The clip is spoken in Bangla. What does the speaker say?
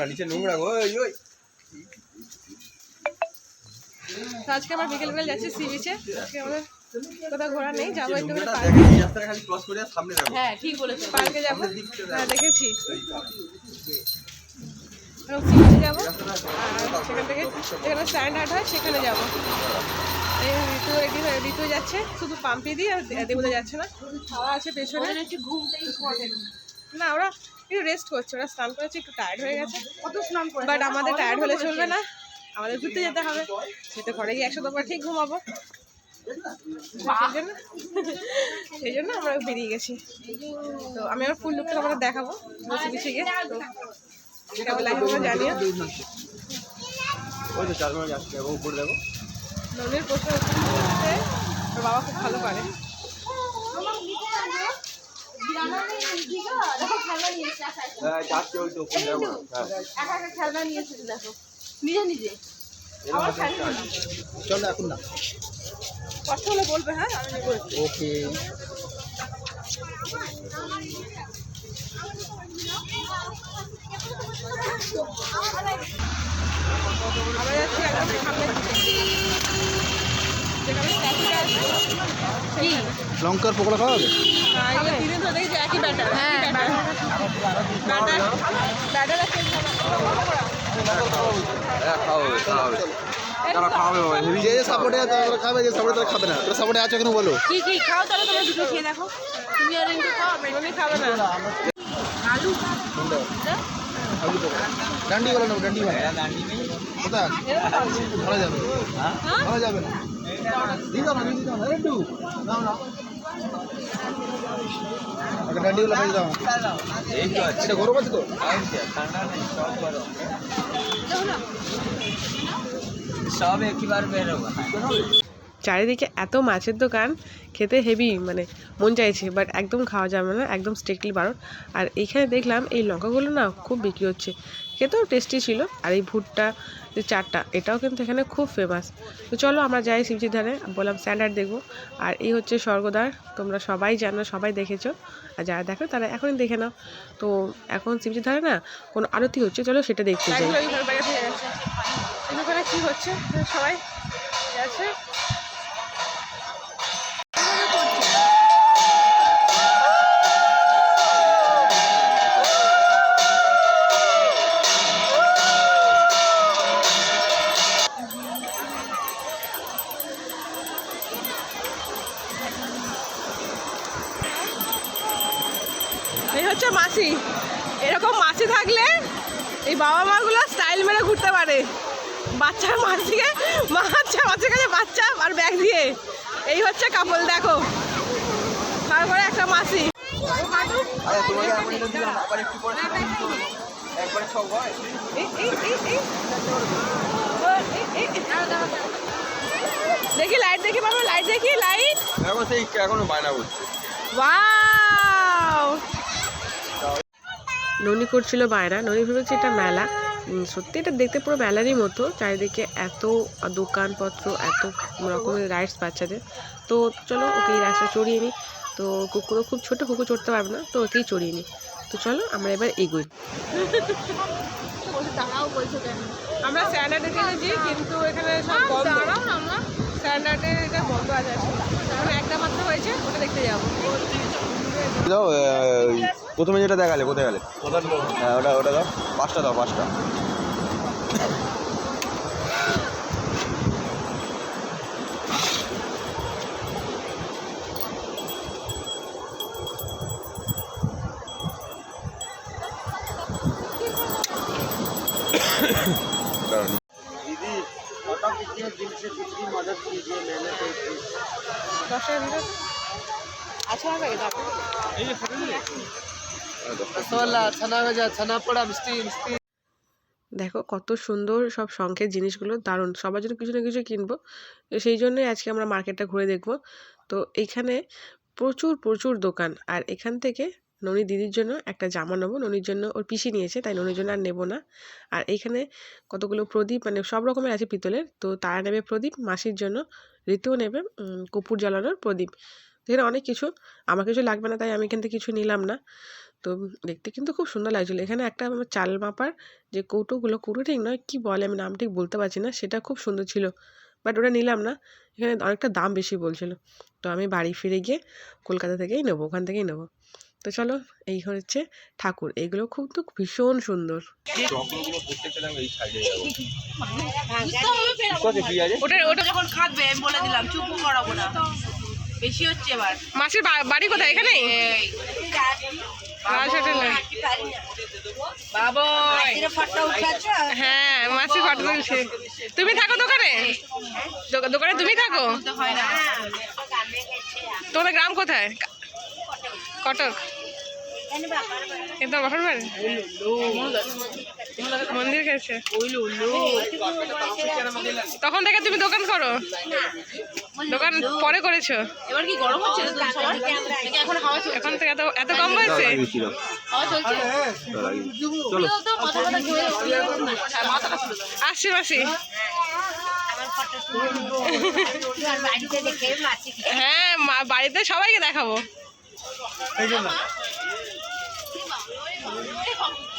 নোংরা নিচে নোংরা গো ওই ওই। তো আজকে আমরা বিকেল বিকেল যাচ্ছি সি বিচে আজকে আমাদের কোথাও ঘোরা নেই যাব একটু পার্কে। দেখেন এই রাস্তাটা খালি ক্রস করে সামনে যাব। হ্যাঁ ঠিক বলেছ পার্কে যাব। হ্যাঁ দেখেছি। সি বিচে যাব। আর সেখান থেকে যেখানে স্ট্যান্ড হয় সেখানে যাব। এই ঋতু ঋতু যাচ্ছে শুধু পাম্পি দিয়ে আর দেবুদা যাচ্ছে না। খাওয়া আছে পেছনে। একটু ঘুমটাই না ওরা একটু রেস্ট করছে ওরা স্নান করেছে একটু টায়ার্ড হয়ে গেছে। কত স্নান করে বাট আমাদের টায়ার্ড হলে চলবে না। আমাদের ঘুরতে যেতে হবে। সেটা ঘরে গিয়ে একশো দফা ঠিক ঘুমাবো। সেই জন্য সেই জন্য আমরা বেরিয়ে গেছি। তো আমি আমার ফুল লুকটা আমাদের দেখাবো। বসে পিছিয়ে গিয়ে। তো কেমন লাগে তোমরা জানিও। ওই তো চার মাস আসছে উপরে দেখো। নদীর প্রশ্ন হচ্ছে ওর বাবা খুব ভালো পারে। হ্যাঁ হ্যাঁ। একটা আছে। চল এখন না। কষ্ট হলে বলবে হ্যাঁ আমি ওকে। আমরা যাচ্ছি একদম সামনের দিকে যেখানে স্ট্যাচুটা আছে সেখানে। লঙ্কার পকোড়া খাওয়া হবে আর এগুলো দিনে ধরে দেখি যে একই ব্যাটার হ্যাঁ ব্যাটার ব্যাটার ব্যাটার আছে হ্যাঁ খাওয়াবে খাওয়াবে তারা খাওয়াবে বাবা হেভি যে সাপোর্টে আছে তারা খাবে যে সাপোর্টে তারা খাবে না তোরা সাপোর্টে আছে কেন বলো কি কি খাও তাহলে তোমরা দুটো খেয়ে দেখো তুমি আর একটু খাও মেঘনি খাবে না আলু ডান্ডি বলো না ডান্ডি বলো কোথায় ধরা যাবে ধরা যাবে না ডান্ডি গুলো ভেজে দাও এই তো আছে এটা গরম আছে তো। সব একবার বেরোবে চারিদিকে এত মাছের দোকান, খেতে হেভি মানে মন চাইছে বাট একদম খাওয়া যাবে না, একদম স্ট্রিক্টলি বারণ। আর এইখানে দেখলাম এই লঙ্কাগুলো না খুব বিক্রি হচ্ছে। খেতেও টেস্টি ছিল, আর এই ভুট্টা, যে চারটা, এটাও কিন্তু এখানে খুব ফেমাস তো চলো আমরা যাই শিবজির ধারে, বললাম স্ট্যান্ডার্ড দেখব। আর এই হচ্ছে স্বর্গদ্বার, তোমরা সবাই জানো, সবাই দেখেছ। আর যারা দেখো, তারা এখনই দেখে নাও। তো এখন শিবজির ধারে না কোনো আরতি হচ্ছে, চলো সেটা দেখতে যাই। কি হচ্ছে? সবাই? আছে? মাসি এরকম মাছি থাকলে এই বাবা মাগুলো স্টাইল মেরে ঘুরতে পারে। বাচ্চার মাসিকে বাচ্চা মাসির কাছে বাচ্চা আর ব্যাগ দিয়ে। এই হচ্ছে কাপল দেখো। তারপরে একটা মাসি হয় এই। দেখি লাইট দেখি বাবা লাইট দেখি লাইট এখন সেই এখনও বায়না করছে। ওয়াও ননি করছিল বায়না ননি ভেবেছে এটা মেলা। সত্যি এটা দেখতে পুরো মেলারই মতো। চারিদিকে এত দোকানপত্র এত রকমের রাইডস বাচ্চাদের। তো চলো ওকে এই রাইডসটা চড়িয়ে নিই। তো কুকুরও খুব ছোট কুকুর চড়তে পারবে না। তো ওকেই চড়িয়ে নিই। তো চলো আমরা এবার এগোই। আমরা স্ট্যান্ডার্ডে গেছি কিন্তু এখানে সব বন্ধ। স্ট্যান্ডার্ডে এটা বন্ধ আছে। একটা মাত্র হয়েছে ওটা দেখতে যাব। প্রথমে যেটা দেখালে কোথায় গেলে? হ্যাঁ ওটা ওটা দাও। পাঁচটা দাও পাঁচটা। দশ টাকা আচ্ছা ভাজা ছানা পোড়া মিষ্টি মিষ্টি দেখো কত সুন্দর সব শঙ্খের জিনিসগুলো দারুণ। সবার জন্য কিছু না কিছু কিনবো। সেই জন্যই আজকে আমরা মার্কেটটা ঘুরে দেখব। তো এইখানে প্রচুর প্রচুর দোকান। আর এখান থেকে ননি দিদির জন্য একটা জামা নেব। ননির জন্য ওর পিসি নিয়েছে তাই ননির জন্য আর নেব না। আর এইখানে কতগুলো প্রদীপ মানে সব রকমের আছে পিতলের। তো তারা নেবে প্রদীপ মাসির জন্য ঋতুও নেবে উম, কর্পূর জ্বালানোর প্রদীপ। এখানে অনেক কিছু। আমার কিছু লাগবে না তাই আমি এখান থেকে কিছু নিলাম না। তো দেখতে কিন্তু খুব সুন্দর লাগছিল। এখানে একটা আমার চাল মাপার যে কৌটোগুলো কৌটো ঠিক নয় কী বলে আমি নাম ঠিক বলতে পারছি না সেটা খুব সুন্দর ছিল। বাট ওটা নিলাম না এখানে অনেকটা দাম বেশি বলছিল। তো আমি বাড়ি ফিরে গিয়ে কলকাতা থেকেই নেব ওখান থেকেই নেব। তো চলো এই হচ্ছে ঠাকুর। এগুলো খুব তো ভীষণ সুন্দর। ওটা ওটা যখন খাবে বলে দিলাম চুপ করাবো না। বেশি হচ্ছে এবার। মাসির বাড়ি কোথায়? এখানে হ্যাঁ মাসির ফটো তুলছে। তুমি থাকো দোকানে? দোকানে তুমি থাকো? হয়। তোমাদের গ্রাম কোথায়? কটক। একদম বাপের বাড়ি? মন্দির গেছে। তখন থেকে তুমি দোকান করো। দোকান পরে করেছ। এবার কি গরম হচ্ছে এখন থেকে এত এত কম হয়েছে? আসছি, মাসি। হ্যাঁ বাড়িতে সবাইকে দেখাবো। come.